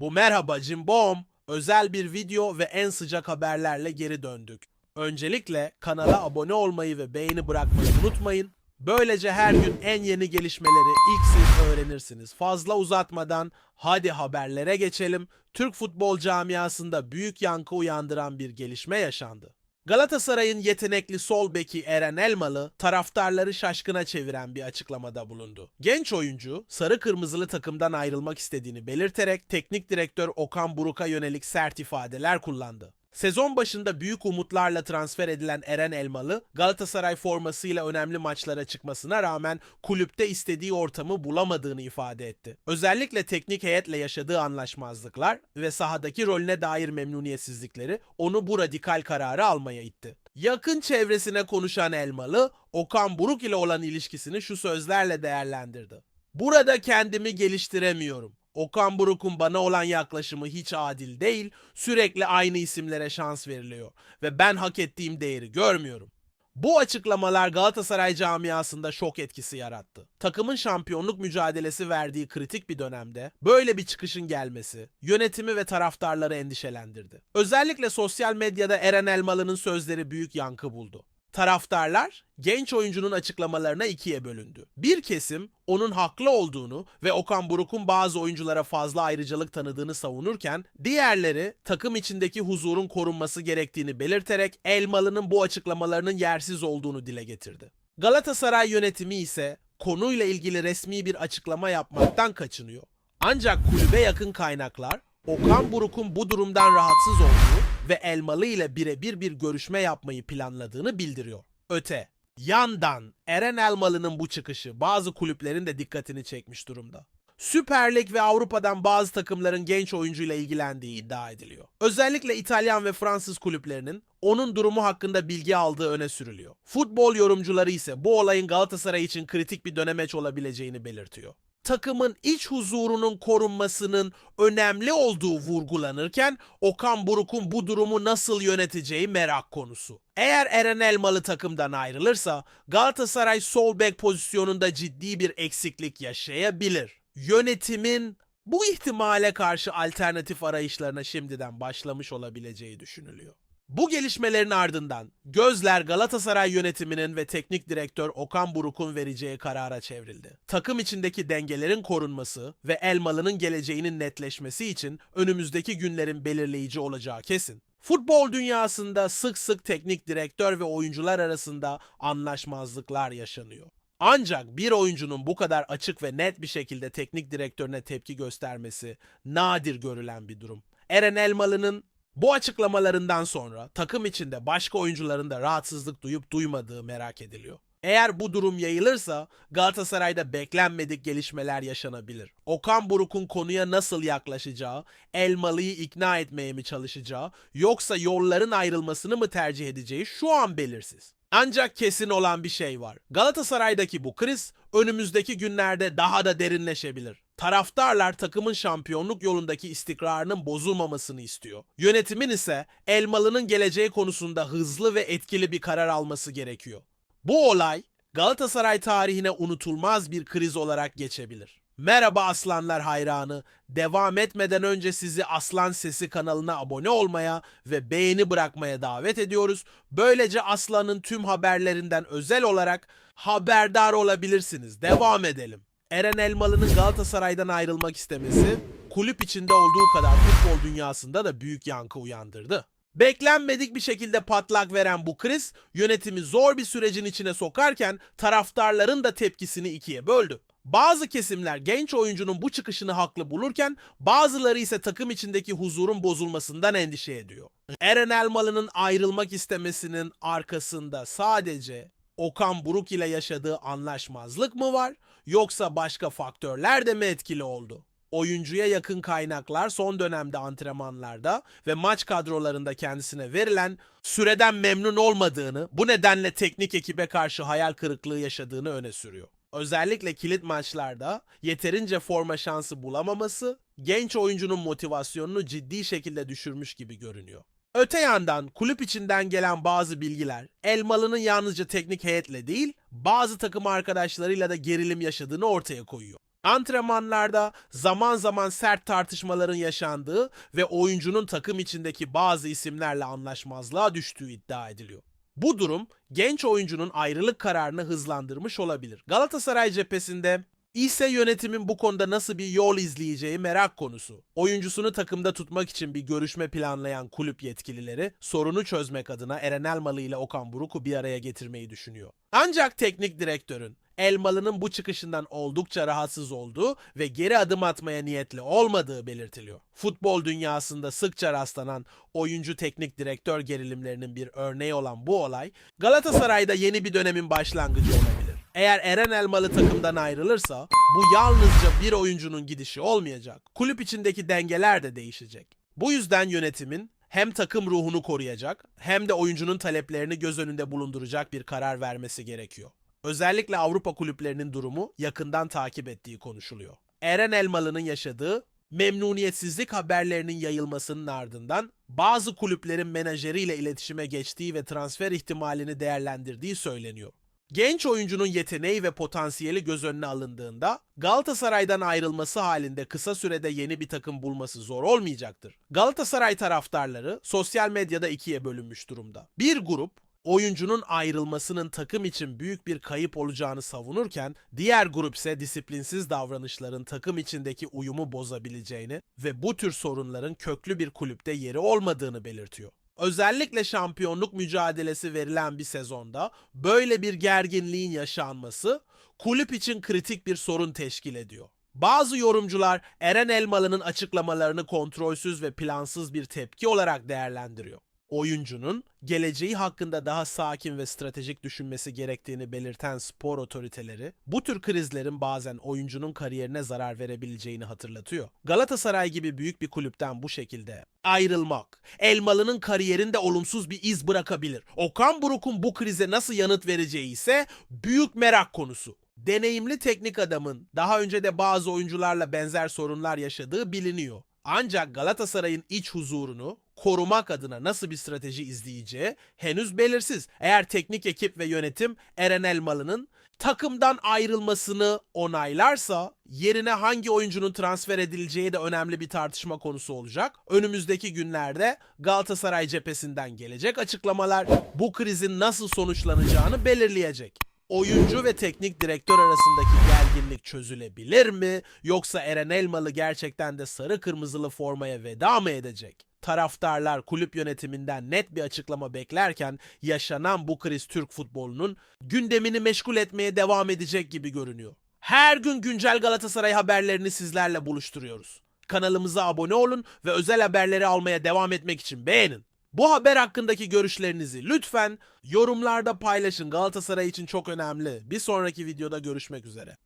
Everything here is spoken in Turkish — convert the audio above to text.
Bu merhaba Cimbom özel bir video ve en sıcak haberlerle geri döndük. Öncelikle kanala abone olmayı ve beğeni bırakmayı unutmayın. Böylece her gün en yeni gelişmeleri ilk siz öğrenirsiniz. Fazla uzatmadan hadi haberlere geçelim. Türk futbol camiasında büyük yankı uyandıran bir gelişme yaşandı. Galatasaray'ın yetenekli sol beki Eren Elmalı taraftarları şaşkına çeviren bir açıklamada bulundu. Genç oyuncu sarı kırmızılı takımdan ayrılmak istediğini belirterek teknik direktör Okan Buruk'a yönelik sert ifadeler kullandı. Sezon başında büyük umutlarla transfer edilen Eren Elmalı, Galatasaray formasıyla önemli maçlara çıkmasına rağmen kulüpte istediği ortamı bulamadığını ifade etti. Özellikle teknik heyetle yaşadığı anlaşmazlıklar ve sahadaki rolüne dair memnuniyetsizlikleri onu bu radikal kararı almaya itti. Yakın çevresine konuşan Elmalı, Okan Buruk ile olan ilişkisini şu sözlerle değerlendirdi. Burada kendimi geliştiremiyorum. Okan Buruk'un bana olan yaklaşımı hiç adil değil, sürekli aynı isimlere şans veriliyor ve ben hak ettiğim değeri görmüyorum. Bu açıklamalar Galatasaray camiasında şok etkisi yarattı. Takımın şampiyonluk mücadelesi verdiği kritik bir dönemde böyle bir çıkışın gelmesi yönetimi ve taraftarları endişelendirdi. Özellikle sosyal medyada Eren Elmalı'nın sözleri büyük yankı buldu. Taraftarlar genç oyuncunun açıklamalarına ikiye bölündü. Bir kesim onun haklı olduğunu ve Okan Buruk'un bazı oyunculara fazla ayrıcalık tanıdığını savunurken diğerleri takım içindeki huzurun korunması gerektiğini belirterek Elmalı'nın bu açıklamalarının yersiz olduğunu dile getirdi. Galatasaray yönetimi ise konuyla ilgili resmi bir açıklama yapmaktan kaçınıyor. Ancak kulübe yakın kaynaklar Okan Buruk'un bu durumdan rahatsız olduğu ve Elmalı ile birebir bir görüşme yapmayı planladığını bildiriyor. Öte yandan Eren Elmalı'nın bu çıkışı bazı kulüplerin de dikkatini çekmiş durumda. Süper Lig ve Avrupa'dan bazı takımların genç oyuncuyla ilgilendiği iddia ediliyor. Özellikle İtalyan ve Fransız kulüplerinin onun durumu hakkında bilgi aldığı öne sürülüyor. Futbol yorumcuları ise bu olayın Galatasaray için kritik bir dönemeç olabileceğini belirtiyor takımın iç huzurunun korunmasının önemli olduğu vurgulanırken Okan Buruk'un bu durumu nasıl yöneteceği merak konusu. Eğer Eren Elmalı takımdan ayrılırsa Galatasaray sol bek pozisyonunda ciddi bir eksiklik yaşayabilir. Yönetimin bu ihtimale karşı alternatif arayışlarına şimdiden başlamış olabileceği düşünülüyor. Bu gelişmelerin ardından gözler Galatasaray yönetiminin ve teknik direktör Okan Buruk'un vereceği karara çevrildi. Takım içindeki dengelerin korunması ve Elmalı'nın geleceğinin netleşmesi için önümüzdeki günlerin belirleyici olacağı kesin. Futbol dünyasında sık sık teknik direktör ve oyuncular arasında anlaşmazlıklar yaşanıyor. Ancak bir oyuncunun bu kadar açık ve net bir şekilde teknik direktörüne tepki göstermesi nadir görülen bir durum. Eren Elmalı'nın bu açıklamalarından sonra takım içinde başka oyuncuların da rahatsızlık duyup duymadığı merak ediliyor. Eğer bu durum yayılırsa Galatasaray'da beklenmedik gelişmeler yaşanabilir. Okan Buruk'un konuya nasıl yaklaşacağı, Elmalı'yı ikna etmeye mi çalışacağı yoksa yolların ayrılmasını mı tercih edeceği şu an belirsiz. Ancak kesin olan bir şey var. Galatasaray'daki bu kriz önümüzdeki günlerde daha da derinleşebilir. Taraftarlar takımın şampiyonluk yolundaki istikrarının bozulmamasını istiyor. Yönetimin ise Elmalı'nın geleceği konusunda hızlı ve etkili bir karar alması gerekiyor. Bu olay Galatasaray tarihine unutulmaz bir kriz olarak geçebilir. Merhaba Aslanlar hayranı. Devam etmeden önce sizi Aslan Sesi kanalına abone olmaya ve beğeni bırakmaya davet ediyoruz. Böylece Aslan'ın tüm haberlerinden özel olarak haberdar olabilirsiniz. Devam edelim. Eren Elmalı'nın Galatasaray'dan ayrılmak istemesi kulüp içinde olduğu kadar futbol dünyasında da büyük yankı uyandırdı. Beklenmedik bir şekilde patlak veren bu kriz yönetimi zor bir sürecin içine sokarken taraftarların da tepkisini ikiye böldü. Bazı kesimler genç oyuncunun bu çıkışını haklı bulurken bazıları ise takım içindeki huzurun bozulmasından endişe ediyor. Eren Elmalı'nın ayrılmak istemesinin arkasında sadece Okan Buruk ile yaşadığı anlaşmazlık mı var yoksa başka faktörler de mi etkili oldu? Oyuncuya yakın kaynaklar son dönemde antrenmanlarda ve maç kadrolarında kendisine verilen süreden memnun olmadığını, bu nedenle teknik ekibe karşı hayal kırıklığı yaşadığını öne sürüyor. Özellikle kilit maçlarda yeterince forma şansı bulamaması genç oyuncunun motivasyonunu ciddi şekilde düşürmüş gibi görünüyor. Öte yandan kulüp içinden gelen bazı bilgiler Elmalı'nın yalnızca teknik heyetle değil bazı takım arkadaşlarıyla da gerilim yaşadığını ortaya koyuyor. Antrenmanlarda zaman zaman sert tartışmaların yaşandığı ve oyuncunun takım içindeki bazı isimlerle anlaşmazlığa düştüğü iddia ediliyor. Bu durum genç oyuncunun ayrılık kararını hızlandırmış olabilir. Galatasaray cephesinde ise yönetimin bu konuda nasıl bir yol izleyeceği merak konusu. Oyuncusunu takımda tutmak için bir görüşme planlayan kulüp yetkilileri sorunu çözmek adına Eren Elmalı ile Okan Buruk'u bir araya getirmeyi düşünüyor. Ancak teknik direktörün Elmalı'nın bu çıkışından oldukça rahatsız olduğu ve geri adım atmaya niyetli olmadığı belirtiliyor. Futbol dünyasında sıkça rastlanan oyuncu teknik direktör gerilimlerinin bir örneği olan bu olay Galatasaray'da yeni bir dönemin başlangıcı olabilir. Eğer Eren Elmalı takımdan ayrılırsa bu yalnızca bir oyuncunun gidişi olmayacak. Kulüp içindeki dengeler de değişecek. Bu yüzden yönetimin hem takım ruhunu koruyacak hem de oyuncunun taleplerini göz önünde bulunduracak bir karar vermesi gerekiyor. Özellikle Avrupa kulüplerinin durumu yakından takip ettiği konuşuluyor. Eren Elmalı'nın yaşadığı memnuniyetsizlik haberlerinin yayılmasının ardından bazı kulüplerin menajeriyle iletişime geçtiği ve transfer ihtimalini değerlendirdiği söyleniyor. Genç oyuncunun yeteneği ve potansiyeli göz önüne alındığında Galatasaray'dan ayrılması halinde kısa sürede yeni bir takım bulması zor olmayacaktır. Galatasaray taraftarları sosyal medyada ikiye bölünmüş durumda. Bir grup oyuncunun ayrılmasının takım için büyük bir kayıp olacağını savunurken diğer grup ise disiplinsiz davranışların takım içindeki uyumu bozabileceğini ve bu tür sorunların köklü bir kulüpte yeri olmadığını belirtiyor. Özellikle şampiyonluk mücadelesi verilen bir sezonda böyle bir gerginliğin yaşanması kulüp için kritik bir sorun teşkil ediyor. Bazı yorumcular Eren Elmalı'nın açıklamalarını kontrolsüz ve plansız bir tepki olarak değerlendiriyor. Oyuncunun geleceği hakkında daha sakin ve stratejik düşünmesi gerektiğini belirten spor otoriteleri bu tür krizlerin bazen oyuncunun kariyerine zarar verebileceğini hatırlatıyor. Galatasaray gibi büyük bir kulüpten bu şekilde ayrılmak Elmalı'nın kariyerinde olumsuz bir iz bırakabilir. Okan Buruk'un bu krize nasıl yanıt vereceği ise büyük merak konusu. Deneyimli teknik adamın daha önce de bazı oyuncularla benzer sorunlar yaşadığı biliniyor. Ancak Galatasaray'ın iç huzurunu korumak adına nasıl bir strateji izleyeceği henüz belirsiz. Eğer teknik ekip ve yönetim Eren Elmalı'nın takımdan ayrılmasını onaylarsa yerine hangi oyuncunun transfer edileceği de önemli bir tartışma konusu olacak. Önümüzdeki günlerde Galatasaray cephesinden gelecek açıklamalar bu krizin nasıl sonuçlanacağını belirleyecek. Oyuncu ve teknik direktör arasındaki gerginlik çözülebilir mi? Yoksa Eren Elmalı gerçekten de sarı kırmızılı formaya veda mı edecek? Taraftarlar kulüp yönetiminden net bir açıklama beklerken yaşanan bu kriz Türk futbolunun gündemini meşgul etmeye devam edecek gibi görünüyor. Her gün güncel Galatasaray haberlerini sizlerle buluşturuyoruz. Kanalımıza abone olun ve özel haberleri almaya devam etmek için beğenin. Bu haber hakkındaki görüşlerinizi lütfen yorumlarda paylaşın. Galatasaray için çok önemli. Bir sonraki videoda görüşmek üzere.